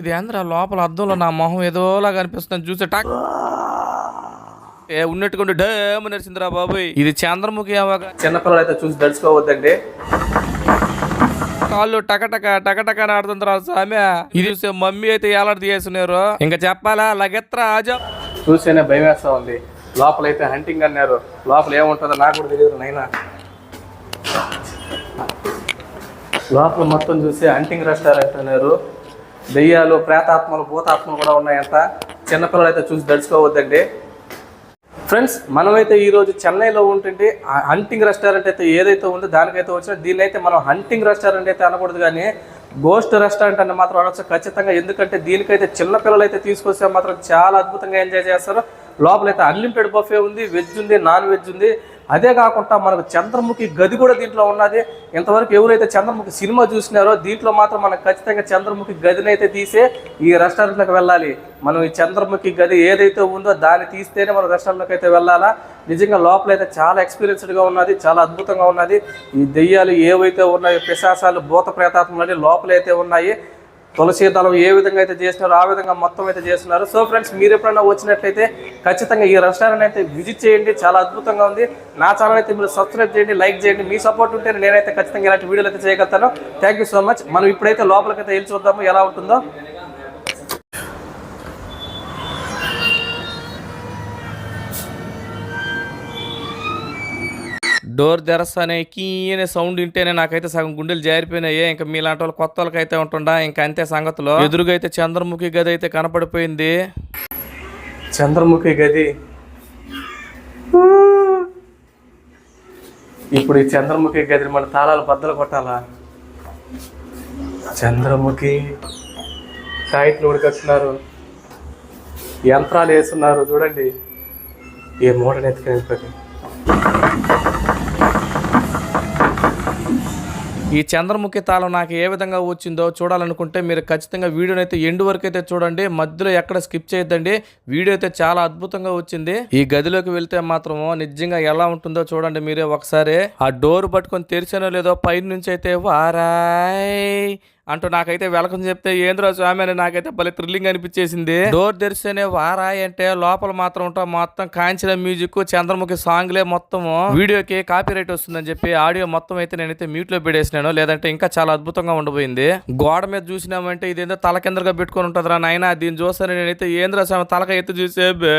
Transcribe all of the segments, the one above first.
ఇది ఏంద్రా? లోపల అద్దంలో నా మొహం ఏదోలా కనిపిస్తుంది. చూసే టాక్. ఏ ఉన్నట్టుకుంటే డేమ నడిచిందిరా బాబోయ్. ఇది చంద్రముఖి చిన్నపిల్లలు అయితే చూసి దడుచుకోవద్దండి కాళ్ళు టకటక టకటక ఆడుతుందిరా సామె ఇది చూసే మమ్మీ అయితే ఏలాడు తీసేస్తున్నారు ఇంకా చెప్పాలా? లగెత్ర ఆజా. చూసేనే భయం వేస్తా ఉంది. లోపలైతే హంటింగ్ అన్నారు. లోపల ఏముంటుందో నాకు కూడా తెలియదు నైనా లోపల మొత్తం చూసి హంటింగ్ రెస్టారెంట్ అన్నారు. దెయ్యాలు ప్రేతాత్మలు భూతాత్మలు కూడా ఉన్నాయంట. చిన్నపిల్లలు అయితే చూసి దడుచుకోవద్దండి. ఫ్రెండ్స్ మనమైతే ఈరోజు చెన్నైలో ఉంటుంటే హంటింగ్ రెస్టారెంట్ అయితే ఏదైతే ఉందో దానికైతే వచ్చినా దీన్ని అయితే మనం హంటింగ్ రెస్టారెంట్ అయితే అనకూడదు కానీ గోస్ట్ రెస్టారెంట్ అని మాత్రం అనొచ్చు ఖచ్చితంగా. ఎందుకంటే దీనికైతే చిన్న పిల్లలు అయితే తీసుకొస్తే మాత్రం చాలా అద్భుతంగా ఎంజాయ్ చేస్తారు. లోపలైతే అన్లిమిటెడ్ బఫే ఉంది వెజ్ ఉంది నాన్ వెజ్ ఉంది. అదే కాకుండా మనకు చంద్రముఖి గది కూడా దీంట్లో ఉన్నది. ఇంతవరకు ఎవరైతే చంద్రముఖి సినిమా చూసినారో దీంట్లో మాత్రం మనకు ఖచ్చితంగా చంద్రముఖి గదిని అయితే తీసే ఈ రెస్టారెంట్లోకి వెళ్ళాలి. మనం ఈ చంద్రముఖి గది ఏదైతే ఉందో దాన్ని తీస్తేనే మనం రెస్టారెంట్లోకి అయితే వెళ్ళాలా? నిజంగా లోపల అయితే చాలా ఎక్స్పీరియన్స్డ్గా ఉన్నది చాలా అద్భుతంగా ఉన్నది. ఈ దెయ్యాలు ఏవైతే ఉన్నాయో పిశాసాలు భూత ప్రేతాత్మలు లోపలైతే ఉన్నాయి. తులసి దళం ఏ విధంగా అయితే చేసినారో ఆ విధంగా మొత్తం అయితే చేస్తున్నారు. సో ఫ్రెండ్స్ మీరు ఎప్పుడైనా వచ్చినట్లయితే ఖచ్చితంగా ఈ రెస్టారెంట్ అయితే విజిట్ చేయండి. చాలా అద్భుతంగా ఉంది. నా ఛానల్ అయితే మీరు సబ్స్క్రైబ్ చేయండి లైక్ చేయండి. మీ సపోర్ట్ ఉంటే నేనైతే ఖచ్చితంగా ఇలాంటి వీడియోలు అయితే చేయగలుగుతాను. థ్యాంక్ యూ సో మచ్ మనం ఇప్పుడైతే లోపలికైతే వెళ్ళి చూద్దాము ఎలా ఉంటుందో. డోర్ తెరస్తానే కీ అనే సౌండ్ వింటేనే నాకైతే సగం గుండెలు జారిపోయినాయి. ఇంకా మీలాంటి వాళ్ళు కొత్త వాళ్ళకైతే ఉంటుండా? ఇంకా అంతే సంగతిలో. ఎదురుగా అయితే చంద్రముఖి గది అయితే కనపడిపోయింది. చంద్రముఖి గది. ఇప్పుడు ఈ చంద్రముఖి గది మన తాళాలు బద్దలు కొట్టాలా? చంద్రముఖి టైట్లు ఉడకట్టున్నారు యంత్రాలు వేస్తున్నారు. చూడండి. ఏ మూడని ఎత్తుకెళ్ళిపోయి ఈ చంద్రముఖి తాళం నాకు ఏ విధంగా వచ్చిందో చూడాలనుకుంటే మీరు ఖచ్చితంగా వీడియోని అయితే ఎండు వరకు అయితే చూడండి. మధ్యలో ఎక్కడ స్కిప్ చేయొద్దండి. వీడియో అయితే చాలా అద్భుతంగా వచ్చింది. ఈ గదిలోకి వెళ్తే మాత్రం నిజంగా ఎలా ఉంటుందో చూడండి మీరే ఒకసారి. ఆ డోర్ పట్టుకొని తెరిచానో లేదో పైన నుంచి అయితే వారాయ్. అంటూ నాకైతే వెలకం చెప్తే ఏంద్రా స్వామి? అని నాకైతే భలే థ్రిల్లింగ్ అనిపించేసింది. డోర్ తెరిస్తేనే వారాయ్ అంటే లోపల మాత్రం ఉంటా మొత్తం కాంచిన మ్యూజిక్ చంద్రముఖి సాంగ్లే మొత్తం వీడియోకి కాపీ రైట్ వస్తుందని చెప్పి ఆడియో మొత్తం అయితే నేనైతే మ్యూట్లో పెట్టేసినాను. లేదంటే ఇంకా చాలా అద్భుతంగా ఉండబోయింది. గోడ మీద చూసినామంటే ఇదేందో తల కిందగా పెట్టుకొని ఉంటుందిరా నాయన దీన్ని చూస్తాను నేనైతే ఏంద్రా స్వామి తలక ఎత్తు చూసే బే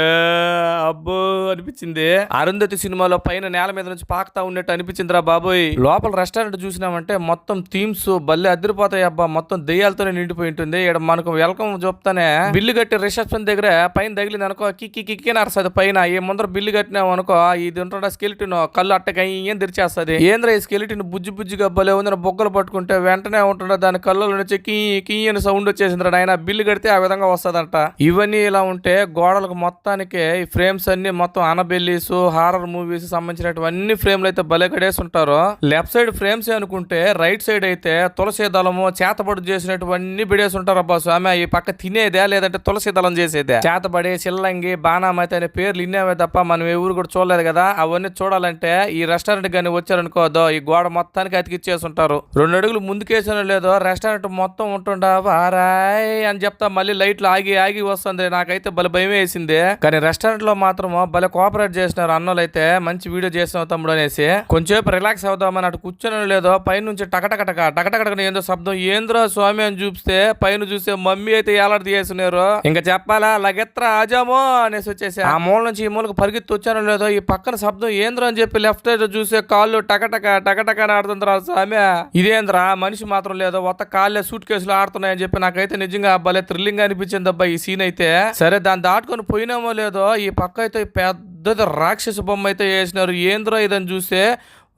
అబ్బో అనిపించింది. అరుంధతి సినిమాలో పైన నేల మీద నుంచి పాకుతా ఉన్నట్టు అనిపించిందిరా బాబోయ్. లోపల రెస్టారెంట్ చూసినామంటే మొత్తం థీమ్స్ బల్లే అదిరిపోతాయి అబ్బా మొత్తం దెయ్యాలతోనే నిండిపోయి ఉంటుంది. ఇక్కడ మనకు వెల్కమ్ చూపుతానే. బిల్లు కట్టి రిసెప్షన్ దగ్గర పైన తగిలింది అనుకో కిక్కి కిక్కి పైన. ఈ ముందర బిల్లు కట్టినావు అనుకో ఇది ఉంటుండ స్కెలిటిన్ కళ్ళు అట్టగా ఏం తెరిచేస్తుంది. ఏంద్ర ఈ స్కెలిటిన్ బుజ్జి బుజ్జిగా భలే ఉంది బొగ్గలు పట్టుకుంటే వెంటనే ఉంటుండ దాని కళ్ళలో నుంచి కీ కీ అని సౌండ్ వచ్చేసింది ఆయన బిల్లు కడితే ఆ విధంగా వస్తుందంట. ఇవన్నీ ఇలా ఉంటే గోడలకు మొత్తానికి ఈ ఫ్రేమ్స్ అన్ని మొత్తం అనబెల్లీస్ హారర్ మూవీస్ సంబంధించినటువంటి ఫ్రేమ్లు అయితే భలే కడేసి ఉంటారు లెఫ్ట్ సైడ్ ఫ్రేమ్స్ అనుకుంటే రైట్ సైడ్ అయితే తులసి దళము చేతబడి చేసినటువంటి బిడేసి ఉంటారు అబ్బా స్వామి ఈ పక్క తినేదే లేదంటే తులసి దళం చేసేదే. చేతబడి చిల్లంగి బాణామతి అనే పేర్లు ఇన్నేవే తప్ప మనం ఎవరు కూడా చూడలేదు కదా. అవన్నీ చూడాలంటే ఈ రెస్టారెంట్ కానీ వచ్చారనుకోదో ఈ గోడ మొత్తానికి అతికిచ్చేసి ఉంటారు రెండు అడుగులు ముందుకేసానో లేదో రెస్టారెంట్ మొత్తం ఉంటుండా వారాయ్ అని చెప్తా మళ్ళీ లైట్లు ఆగి ఆగి వస్తుంది. నాకైతే భలే భయం వేసింది. కానీ రెస్టారెంట్లో మాత్రం భలే కోఆపరేట్ చేసినారు అన్నోళ్ళు అయితే మంచి వీడియో చేసిన తమ్ముడు అనేసి. కొంచెంసేపు రిలాక్స్ అవుదామని అటు కూర్చొని లేదో పైనుంచి టకటకటక టకటకటక ఏందో శబ్దం ఏ ఏంద్రో స్వామి అని చూపిస్తే పైన చూస్తే మమ్మీ అయితే ఏలాడు తీసేస్తున్నారు ఇంకా చెప్పాలా? లగెత్ర ఆజామో అనేసి వచ్చేసి. ఆ మూల నుంచి ఈ మూలకు పరిగెత్తి వచ్చానో లేదో ఈ పక్కన శబ్దం ఏంద్రో అని చెప్పి లెఫ్ట్ సైడ్ చూసే కాళ్ళు టకటక టకటక అని ఆడుతుందిరా స్వామి. ఇదేంద్రా? మనిషి మాత్రం లేదో. కొత్త కాళ్ళే సూట్ కేసులు ఆడుతున్నాయని చెప్పి నాకైతే నిజంగా భలే థ్రిల్లింగ్ అనిపించింది అబ్బా ఈ సీన్ అయితే. సరే దాన్ని దాటుకొని పోయినామో లేదో ఈ పక్క అయితే పెద్దది రాక్షస బొమ్మ అయితే వేసినారు. ఏంద్రో ఇదని చూస్తే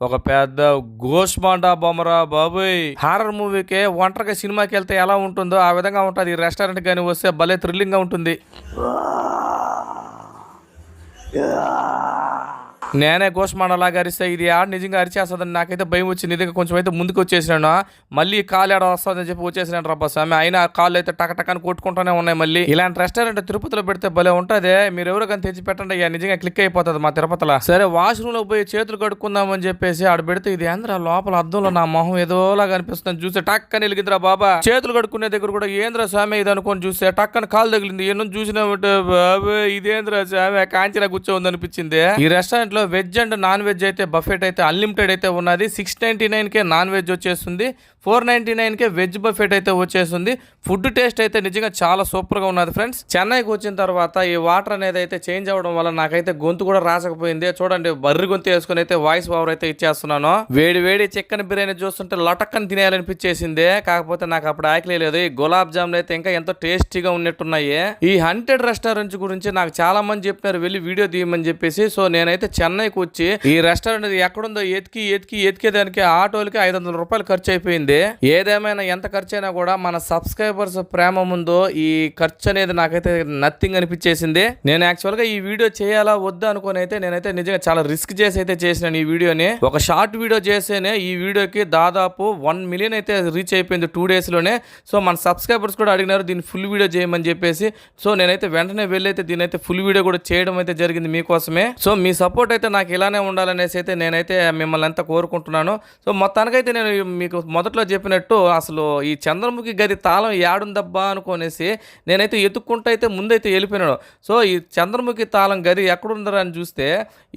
ఒక పెద్ద గోష్మాండా బొమ్మరా బాబోయ్. హారర్ మూవీకి ఒంటరిగా సినిమాకి వెళ్తే ఎలా ఉంటుందో ఆ విధంగా ఉంటుంది. ఈ రెస్టారెంట్ కానీ వస్తే భలే థ్రిల్లింగ్గా ఉంటుంది. నేనే గోష్మాన్ అలాగా అరిస్తే ఇది ఆడ నిజంగా అరిచేస్తుందని నాకైతే భయం వచ్చింది. ఇదిగా కొంచెం అయితే ముందుకు వచ్చేసినాను. మళ్ళీ కాలు ఏడ వస్తుందని చెప్పి వచ్చేసినాను రబ్బా స్వామి అయినా కాళ్ళు అయితే టక టకని కొట్టుకుంటూనే ఉన్నాయి మళ్ళీ. ఇలాంటి రెస్టారెంట్ తిరుపతిలో పెడితే భలే ఉంటుంది. మీరు ఎవరు కానీ తెచ్చి పెట్టండి అయ్యా. నిజంగా క్లిక్ అయిపోతుంది మా తిరుపతిలో. సరే వాష్రూమ్లో పోయి చేతులు కడుక్కుందామని చెప్పేసి ఆడ పెడితే ఇది ఏంద్రా లోపల అద్దంలో నా మొహం ఏదోలా కనిపిస్తుంది చూస్తే టక్కని వెలిగిందిరా బాబా. చేతులు కడుక్కునే దగ్గర కూడా ఏంద్రా స్వామి ఇది అనుకొని చూస్తే టక్కని కాలు తగిలింది. ఎన్నో చూసినా బాబా ఇదేంద్రా స్వామి? కాంచిన కూర్చోంది అనిపించింది ఈ రెస్టారెంట్లో వెజ్ అండ్ నాన్ వెజ్ అయితే బఫెట్ అయితే అన్లిమిటెడ్ అయితే ఉన్నది. సిక్స్ నైంటీ నైన్ కే నాన్ వెజ్ వచ్చేస్తుంది. ఫోర్ నైన్టీ నైన్ కే వెజ్ బఫెట్ అయితే వచ్చేస్తుంది. ఫుడ్ టేస్ట్ అయితే నిజంగా చాలా సూపర్గా ఉన్నది ఫ్రెండ్స్. చెన్నైకి వచ్చిన తర్వాత ఈ వాటర్ అనేది అయితే చేంజ్ అవ్వడం వల్ల నాకైతే గొంతు కూడా రాసకపోయింది. చూడండి బర్రి గొంతు వేసుకుని అయితే వాయిస్ ఓవర్ అయితే ఇచ్చేస్తున్నాను. వేడి వేడి చికెన్ బిర్యానీ చూస్తుంటే లటక్కని తినేయాలనిపించేసింది. కాకపోతే నాకు అప్పుడు ఆకలి లేదు. ఈ గులాబ్ జామున్ అయితే ఇంకా ఎంతో టేస్టీగా ఉన్నట్టున్నాయి. ఈ హంటెడ్ రెస్టారెంట్స్ గురించి నాకు చాలా మంది చెప్పినారు వెళ్ళి వీడియో తీయమని చెప్పేసి. సో నేనైతే చెన్నైకి వచ్చి ఈ రెస్టారెంట్ ఎక్కడుందో ఎతికి ఎతికి ఎతికేదానికి ఆటోలకి ఐదు వందల రూపాయలు ఖర్చు అయిపోయింది ఏదేమైనా ఎంత ఖర్చు అయినా కూడా మన సబ్స్క్రైబర్స్ ప్రేమ ముందు ఈ ఖర్చు అనేది నాకైతే నథింగ్ అనిపించేసింది. నేను యాక్చువల్గా ఈ వీడియో చేయాలా వద్దు అనుకుని అయితే నేనైతే నిజంగా చాలా రిస్క్ చేసి అయితే చేసినాను ఈ వీడియోని. ఒక షార్ట్ వీడియో చేస్తేనే ఈ వీడియోకి దాదాపు వన్ మిలియన్ అయితే రీచ్ అయిపోయింది టూ డేస్లోనే. సో మన సబ్స్క్రైబర్స్ కూడా అడిగినారు దీన్ని ఫుల్ వీడియో చేయమని చెప్పేసి. సో నేనైతే వెంటనే వెళ్ళి అయితే దీని అయితే ఫుల్ వీడియో కూడా చేయడం అయితే జరిగింది మీకోసమే. సో మీ సపోర్ట్ అయితే నాకు ఇలానే ఉండాలనేసి అయితే నేనైతే మిమ్మల్ని అంతా కోరుకుంటున్నాను. సో మొత్తానికైతే నేను మీకు మొదట్లో చెప్పినట్టు అసలు ఈ చంద్రముఖి గది తాళం యాడుందబ్బా అనుకోనేసి నేనైతే ఎత్తుక్కుంటూ అయితే ముందైతే వెళ్ళిపోయినాను. సో ఈ చంద్రముఖి తాళం గది ఎక్కడుందరా అని చూస్తే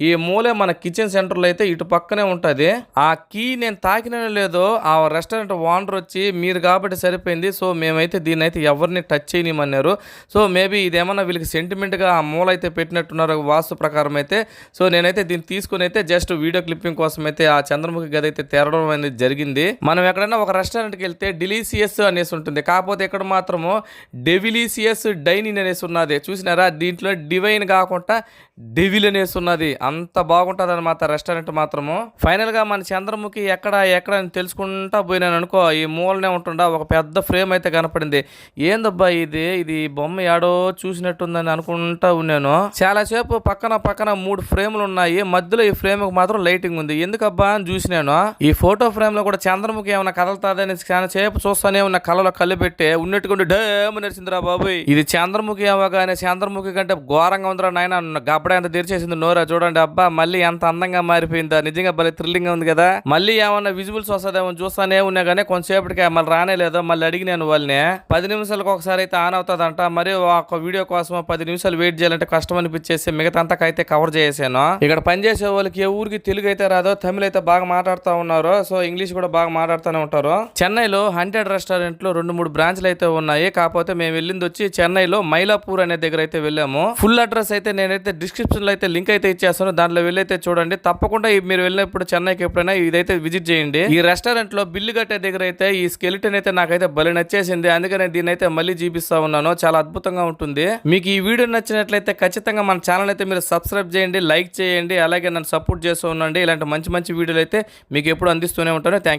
ఈ మూలే మన కిచెన్ సెంటర్లో అయితే ఇటు పక్కనే ఉంటుంది. ఆ కీ నేను తాకిన లేదో ఆ రెస్టారెంట్ ఓనర్ వచ్చి మీరు కాబట్టి సరిపోయింది. సో మేమైతే దీన్ని అయితే ఎవరిని టచ్ చేయనిమన్నారు. సో మేబీ ఇదేమన్నా వీళ్ళకి సెంటిమెంట్గా ఆ మూల అయితే పెట్టినట్టున్నారు వాస్తు ప్రకారం అయితే. సో నేనైతే దీన్ని తీసుకుని అయితే జస్ట్ వీడియో క్లిప్పింగ్ కోసం అయితే ఆ చంద్రముఖి గది అయితే తెరడం అనేది జరిగింది. మనం ఎక్కడైనా ఒక రెస్టారెంట్కి వెళ్తే డిలీసియస్ అనేసి ఉంటుంది. కాకపోతే ఇక్కడ మాత్రము డెవిలీసియస్ డైనింగ్ అనేసి ఉన్నది. చూసినారా? దీంట్లో డివైన్ కాకుండా డెవిల్ అనేసి ఉన్నది. అంత బాగుంటుంది అనమాట రెస్టారెంట్ మాత్రము. ఫైనల్గా మన చంద్రముఖి ఎక్కడ ఎక్కడ అని తెలుసుకుంటా పోయినాను అనుకో ఈ మూలనే ఉంటుండా ఒక పెద్ద ఫ్రేమ్ అయితే కనపడింది. ఏందబ్బా ఇది? ఇది బొమ్మ ఏడో చూసినట్టుందని అనుకుంటా ఉన్నాను. చాలాసేపు పక్కన పక్కన మూడు ఫ్రేములు ఉన్నాయి. మధ్యలో ఈ ఫ్రేమ్ మాత్రం లైటింగ్ ఉంది. ఎందుకబ్బా అని చూసినాను ఈ ఫోటో ఫ్రేమ్లో కూడా చంద్రముఖి ఏమైనా కదలతాదని చాలా సేపు చూస్తానే ఉన్న కళ్ళలో కళ్ళు పెట్టి ఉన్నట్టుకుంటే డేమ్ నడిచిందిరా బాబు ఇది చంద్రముఖి అవ్వగానే చంద్రముఖి కంటే ఘోరంగా ఉందిరా నాయన. గబ్బడ ఎంత తెరిచేసింది నోరా చూడండి అబ్బా. మళ్ళీ ఎంత అందంగా మారిపోయిందా. నిజంగా భలే థ్రిల్లింగ్ ఉంది కదా. మళ్ళీ ఏమన్నా విజువల్స్ వస్తుందేమో చూస్తానే ఉన్నా కానీ కొంతసేపటికి మళ్ళీ రానే లేదో. మళ్ళీ అడిగినాను వాళ్ళని పది నిమిషాలకు ఒకసారి అయితే ఆన్ అవుతుందంట. మరి ఒక వీడియో కోసం పది నిమిషాలు వెయిట్ చేయాలంటే కష్టం అనిపించేసి మిగతా అంతకైతే కవర్ చేసాను ఇక్కడ పనిచేసే వాళ్ళకి ఏ ఊరికి తెలుగు అయితే రాదో తమిళ అయితే బాగా మాట్లాడుతూ ఉన్నారు సో ఇంగ్లీష్ కూడా బాగా మాట్లాడుతూనే ఉంటారు. చెన్నైలో హండ్రెడ్ రెస్టారెంట్లో రెండు మూడు బ్రాంచ్లు అయితే ఉన్నాయి. కాకపోతే మేము వెళ్ళింది వచ్చి చెన్నైలో మైలాపూర్ అనే దగ్గర అయితే వెళ్ళాము. ఫుల్ అడ్రస్ అయితే నేనైతే డిస్క్రిప్షన్లో అయితే లింక్ అయితే ఇచ్చేస్తాను. దాంట్లో వెళ్ళైతే చూడండి. తప్పకుండా మీరు వెళ్ళినప్పుడు చెన్నైకి ఎప్పుడైనా ఇదైతే విజిట్ చేయండి. ఈ రెస్టారెంట్లో బిల్లు కట్టే దగ్గర అయితే ఈ స్కెలిటన్ అయితే నాకైతే భలే నచ్చేసింది. అందుకనే దీన్ని అయితే మళ్ళీ చూపిస్తా ఉన్నాను. చాలా అద్భుతంగా ఉంటుంది. మీకు ఈ వీడియో నచ్చినట్లయితే ఖచ్చితంగా మన ఛానల్ అయితే మీరు సబ్స్క్రైబ్ చేయండి లైక్ చేయండి. చేయండి అలాగే నన్ను సపోర్ట్ చేస్తూ ఉండండి. ఇలాంటి మంచి మంచి వీడియోలు అయితే మీకు ఎప్పుడు అందిస్తూనే ఉంటాను. థ్యాంక్